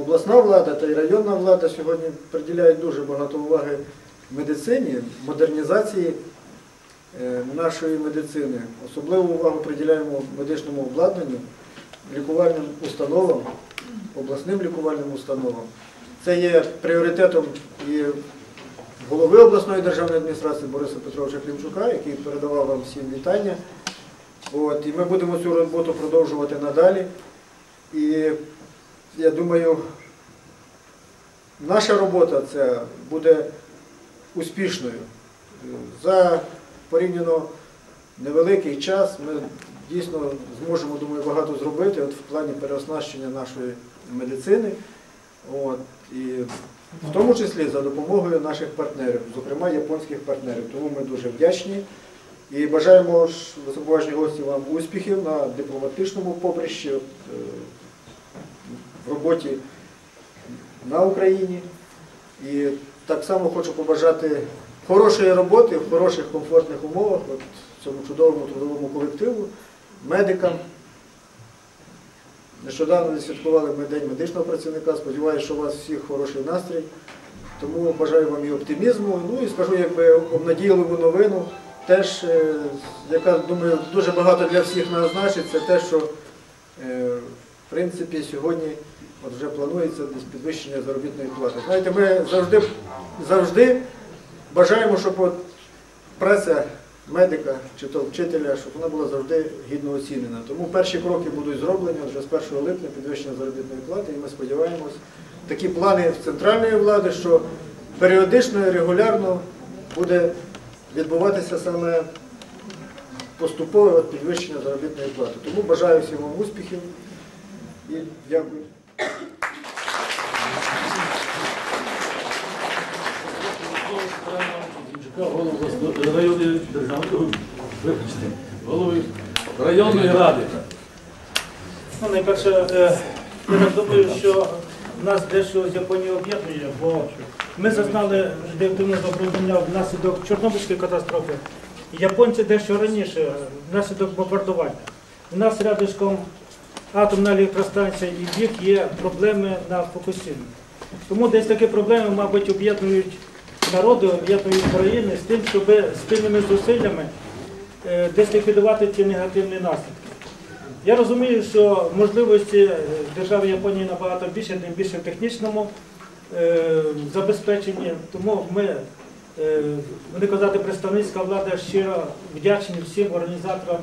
обласна влада та й районна влада сьогодні приділяють дуже багато уваги медицині, модернізації е, нашої медицини. Особливу увагу приділяємо медичному обладнанню, лікувальним установам, обласним лікувальним установам. Це є пріоритетом і голови обласної державної адміністрації Бориса Петровича Клімчука, який передавав вам всім вітання. От, і ми будемо цю роботу продовжувати надалі. І я думаю, наша робота це буде успішною. За порівняно невеликий час ми дійсно зможемо, думаю, багато зробити от в плані переоснащення нашої медицини. От, і в тому числі за допомогою наших партнерів, зокрема японських партнерів. Тому ми дуже вдячні і бажаємо ж високоповажні гості вам успіхів на дипломатичному поприщі, е, в роботі на Україні. І так само хочу побажати хорошої роботи в хороших комфортних умовах, от цьому чудовому трудовому колективу, медикам. Нещодавно відсвяткували ми День медичного працівника. Сподіваюся, що у вас всіх хороший настрій. Тому бажаю вам і оптимізму. Ну і скажу, якби обнадійливу новину, теж, е, яка, думаю, дуже багато для всіх нас значить, це те, що е, в принципі сьогодні от вже планується десь підвищення заробітної плати. Знаєте, ми завжди, завжди бажаємо, щоб от праця медика чи то вчителя, щоб вона була завжди гідно оцінена. Тому перші кроки будуть зроблені вже з 1 липня підвищення заробітної плати, і ми сподіваємось, такі плани в центральної влади, що періодично і регулярно буде відбуватися саме поступове підвищення заробітної плати. Тому бажаю всім вам успіхів і дякую. Районної державної, вибачте, голови районної ради. Ну, найперше, е, я так думаю, що нас дещо з Японією об'єднує, бо ми зазнали радіоактивного забруднення внаслідок Чорнобильської катастрофи. Японці дещо раніше, внаслідок бомбардування. У нас рядишком атомна електростанція і них є проблеми на Фукусімі. Тому десь такі проблеми, мабуть, об'єднують народи, об'єднують країни з тим, щоб спільними зусиллями е, десь ліквідувати ті негативні наслідки. Я розумію, що можливості е, держави Японії набагато більше, тим більше в технічному е, забезпеченні. Тому ми, вони казати, представницька влада щиро вдячні всім організаторам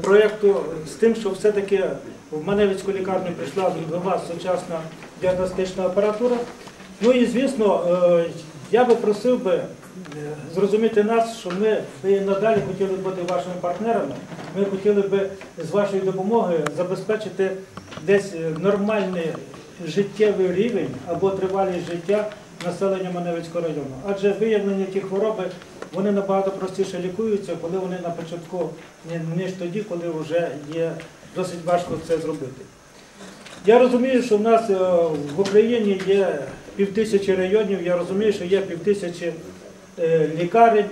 проєкту з тим, що все-таки в Маневицьку лікарню прийшла нова сучасна діагностична апаратура. Ну і звісно, е, я би просив би е, зрозуміти нас, що ми надалі хотіли бути вашими партнерами. Ми хотіли би з вашою допомогою забезпечити десь е, нормальний життєвий рівень або тривалість життя населення Маневицького району. Адже виявлення ті хвороби вони набагато простіше лікуються, коли вони на початку, ніж тоді, коли вже є досить важко це зробити. Я розумію, що в нас е, в Україні є півтисячі районів, я розумію, що є півтисячі е, лікарень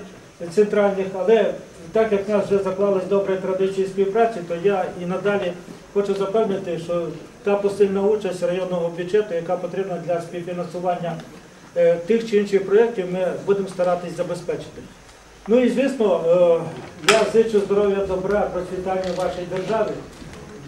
центральних, але так як в нас вже заклались добрі традиції співпраці, то я і надалі хочу запевнити, що та посильна участь районного бюджету, яка потрібна для співфінансування тих чи інших проєктів, ми будемо старатись забезпечити. Ну і звісно, е, я зичу здоров'я, добра, процвітання вашій державі.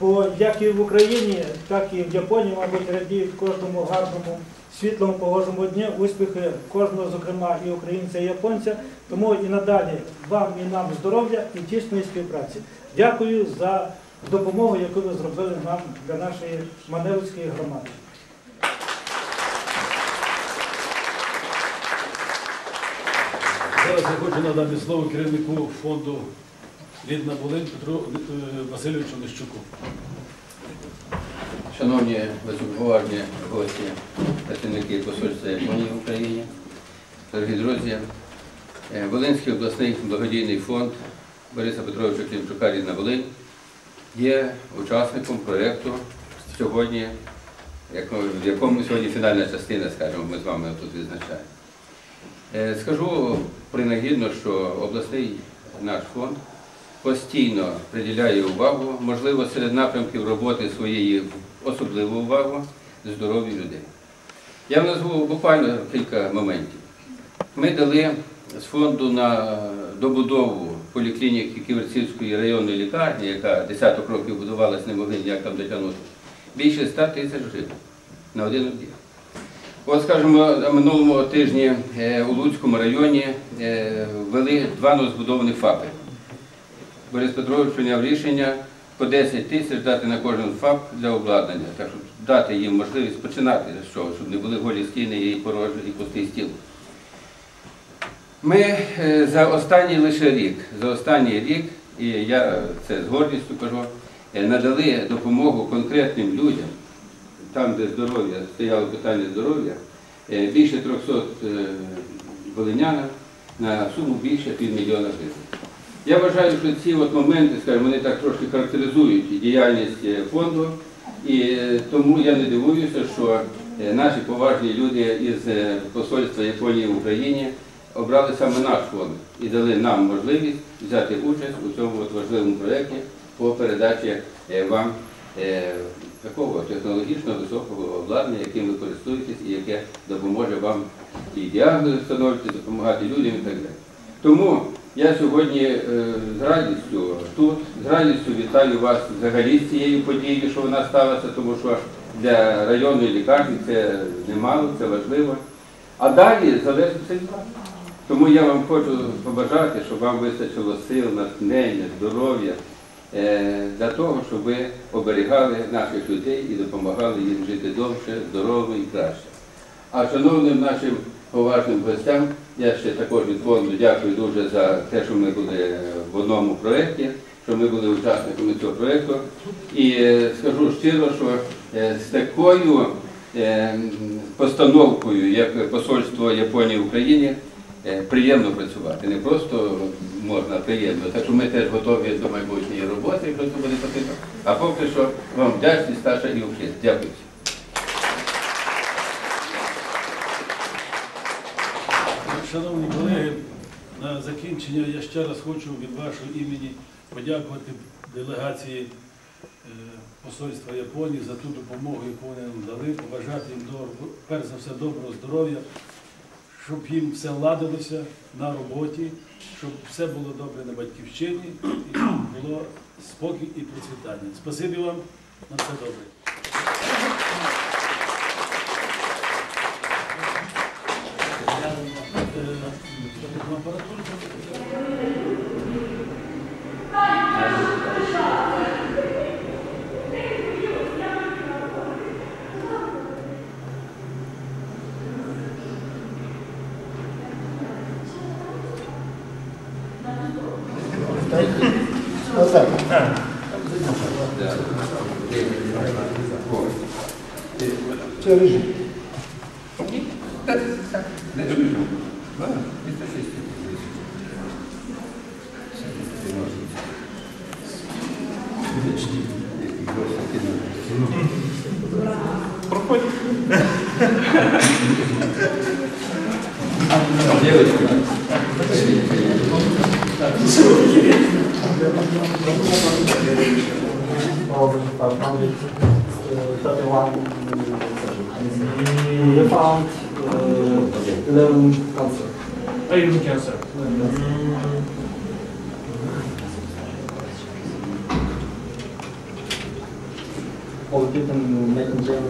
Бо як і в Україні, так і в Японії, мабуть, радіють кожному гарному, світлому, погожому дні, успіхи кожного, зокрема і українця, і японця. Тому і надалі вам і нам здоров'я і тісної співпраці. Дякую за допомогу, яку ви зробили нам для нашої Маневицької громади. Зараз я хочу надати слово керівнику фонду Рідна Волинь Петру е, Васильовичу Нищуку. Шановні високоповажні гості, працівники посольства Японії в Україні, дорогі друзі, е, Волинський обласний благодійний фонд Бориса Петровича Клімчука «Рідна Волинь» є учасником проєкту сьогодні, в якому сьогодні фінальна частина, скажімо, ми з вами тут відзначаємо. Е, Скажу принагідно, що обласний наш фонд постійно приділяє увагу, можливо, серед напрямків роботи своєї особливу увагу здоров'ю людей. Я назву буквально кілька моментів. Ми дали з фонду на добудову поліклініки Ківерцівської районної лікарні, яка десяток років будувалась, не могли ніяк там дотягнути, більше 100 тисяч гривень на один об'єкт. От, скажімо, на минулому тижні е, у Луцькому районі е, ввели два новозбудовані ФАПи. Борис Петрович прийняв рішення по 10 тисяч дати на кожен ФАП для обладнання, так щоб дати їм можливість починати з чого, щоб не були голі стіни і порожні, і пустий стіл. Ми е, за останній лише рік, за останній рік, і я це з гордістю кажу, надали допомогу конкретним людям, там, де здоров'я, стояло питання здоров'я, е, більше 300 е, волинянам на суму більше півмільйона гривень. Я вважаю, що ці от моменти, скажімо, вони так трошки характеризують діяльність е, фонду, і тому я не дивуюся, що наші поважні люди із посольства Японії в Україні обрали саме наш фонд і дали нам можливість взяти участь у цьому важливому проєкті по передачі вам такого технологічно високого обладнання, яким ви користуєтесь і яке допоможе вам і діагнози встановити, допомагати людям і так далі. Тому я сьогодні е, з радістю тут, з радістю вітаю вас взагалі з цією подією, що вона сталася, тому що для районної лікарні це немало, це важливо. А далі залежить все від вас. Тому я вам хочу побажати, щоб вам вистачило сил, натхнення, здоров'я для того, щоб ви оберігали наших людей і допомагали їм жити довше, здорово і краще. А шановним нашим поважним гостям, я ще також від фонду дякую дуже за те, що ми були в одному проєкті, що ми були учасниками цього проєкту. І е, скажу щиро, що е, з такою е, постановкою, як посольство Японії в Україні, е, приємно працювати. Не просто можна, а приємно. Так що ми теж готові до майбутньої роботи, якщо це буде потрібно. А поки що вам вдячність, Сташа і Укріт. Дякую. Шановні колеги, на закінчення я ще раз хочу від вашого імені подякувати делегації е, посольства Японії за ту допомогу, яку вони нам дали, побажати їм перш за все доброго здоров'я, щоб їм все ладилося на роботі, щоб все було добре на батьківщині і було спокій і процвітання. Спасибі вам на все добре. Назад. Це режим. of uh, found it uh, 31. We found uh, 11 cancer. Even cancer. All the people making them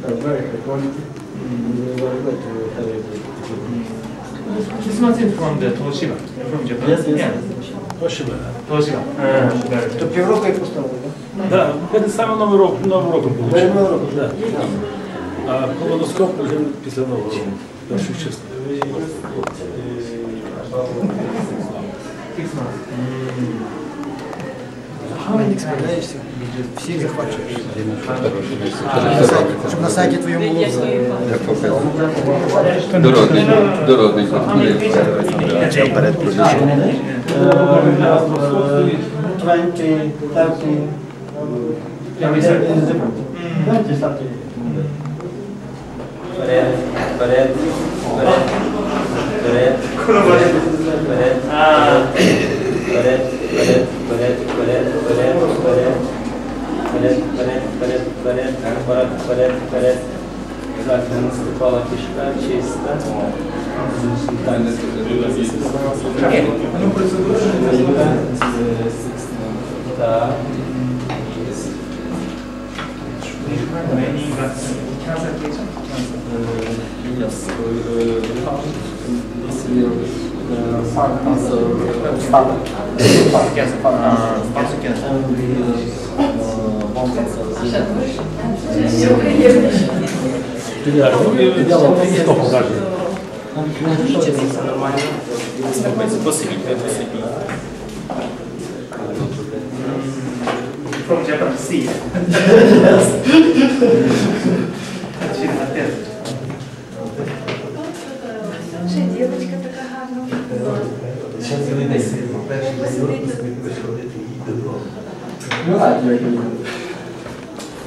very high quality. We very glad to have it. In from the Toshiba, from Japan. Yes, yes. Toshiba. Uh, То півроку їх поставили, так? Так, самим новим роком, новим роком Перед получили. Новим роком? Да. А колоноскоп вже після нового року. Першу частину. Six months. Справляєшся, всіх захвачуєш. Щоб на сайті твоєму було. Uh, we have uh, 20, 30. um, Every it second. is different. 20, 30. Ah, апарат вперед, вперед. Yes, uh, uh, 5, 15 From Japan, see.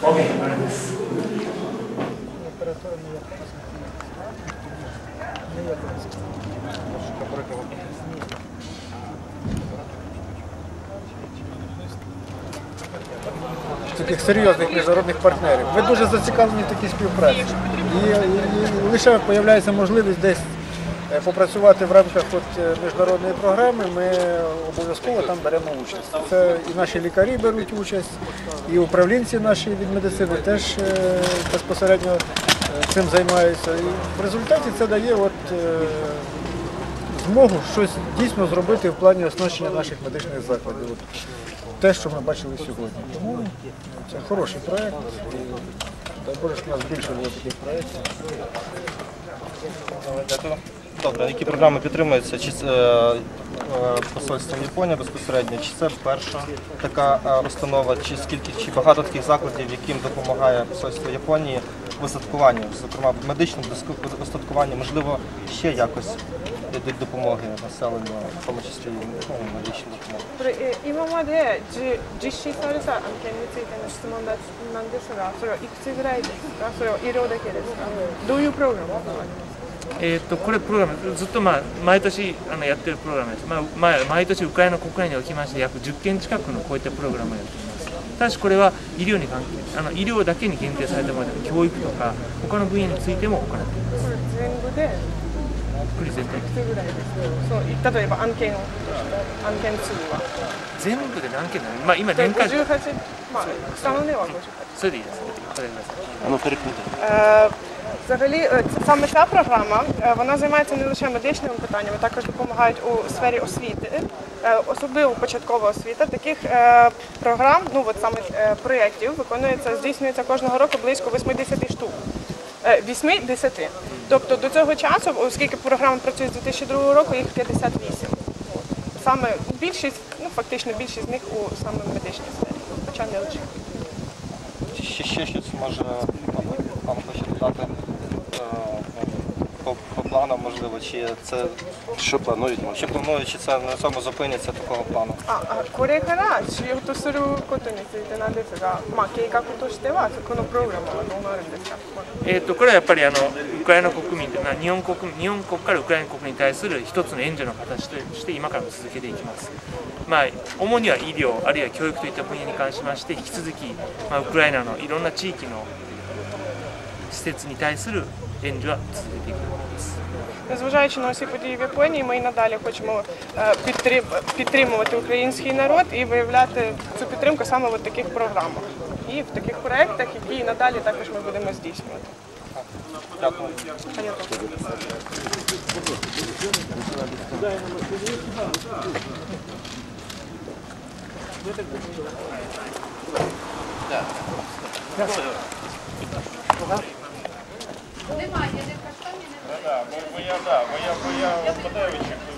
Окей, гарно. таких серйозних міжнародних партнерів. Ми дуже зацікавлені в такій співпраці. І, і, і лише з'являється можливість десь попрацювати в рамках от, е, міжнародної програми, ми обов'язково там беремо участь. Це і наші лікарі беруть участь, і управлінці наші від медицини теж е, безпосередньо е, цим займаються. І в результаті це дає от, е, змогу щось дійсно зробити в плані оснащення наших медичних закладів. От те, що ми бачили сьогодні. Тому це хороший проєкт. Дай Боже, щоб у нас більше було таких проєктів. Дякую. Добре, які програми підтримуються? Чи це е, е, посольством Японії безпосередньо? Чи це перша така е, установа, чи скільки чи багато таких закладів, яким допомагає посольство Японії в устаткуванні, зокрема в медичному диску- устаткуванні, можливо, ще якось йдуть допомоги населенню, в тому числі ну, медичну допомогу. これえー今までじ実施された案件についての質問だなんですが、それはいくつぐらいですか、それは医療だけですか、どういうプログラムがありますか えー、とこれプログラムずっと、まあ、毎年あのやってるプログラムです、まあ、毎毎年ウクライナ国内におきまして約10件近くのこういったプログラムをやっています。ただしこれは医療に関係あの医療だけに限定されたもので教育とか他の分野についても行っています。これ全部でこれ全体いくつぐらいですか、そう例えば案件を案件数は。全部で何件なの、まあ、今で年間58、まあ、下の根は58。それでいいです答えてください Е, Взагалі, е, ц- саме ця програма е, вона займається не лише медичними питаннями, також допомагають у сфері освіти, е, особливо початкова освіта. Таких е, програм, ну от саме е, проєктів, виконується, здійснюється кожного року близько 80 штук. Е, 80. Тобто до цього часу, оскільки програма працює з 2002 року, їх 58. Саме більшість, ну фактично більшість з них у саме медичній сфері, хоча не лише. Ще, щось може мабуть, вам хоче додати е, по, по планам, можливо, чи це що планують? Чи планують, чи це на цьому зупиняться такого плану? ああこれからしようとすることについてなんですが、まあ、計画としてはこのプログラムはどうなるんですか、えー、とこれはやっぱりあのウクライナ国民というのは日本国日本国からウクライナ国に対する一つの援助の形として今からも続けていきます、まあ、主には医療あるいは教育といった分野に関しまして引き続き、まあ、ウクライナのいろんな地域の施設に対する援助は続けていくと思います Незважаючи на усі події в Японії, ми і надалі хочемо е, підтримувати український народ і виявляти цю підтримку саме в таких програмах і в таких проєктах, які надалі також ми будемо здійснювати. Дякую. Немає, не каштані, да, Бо я, да, бо я, бо я Матевича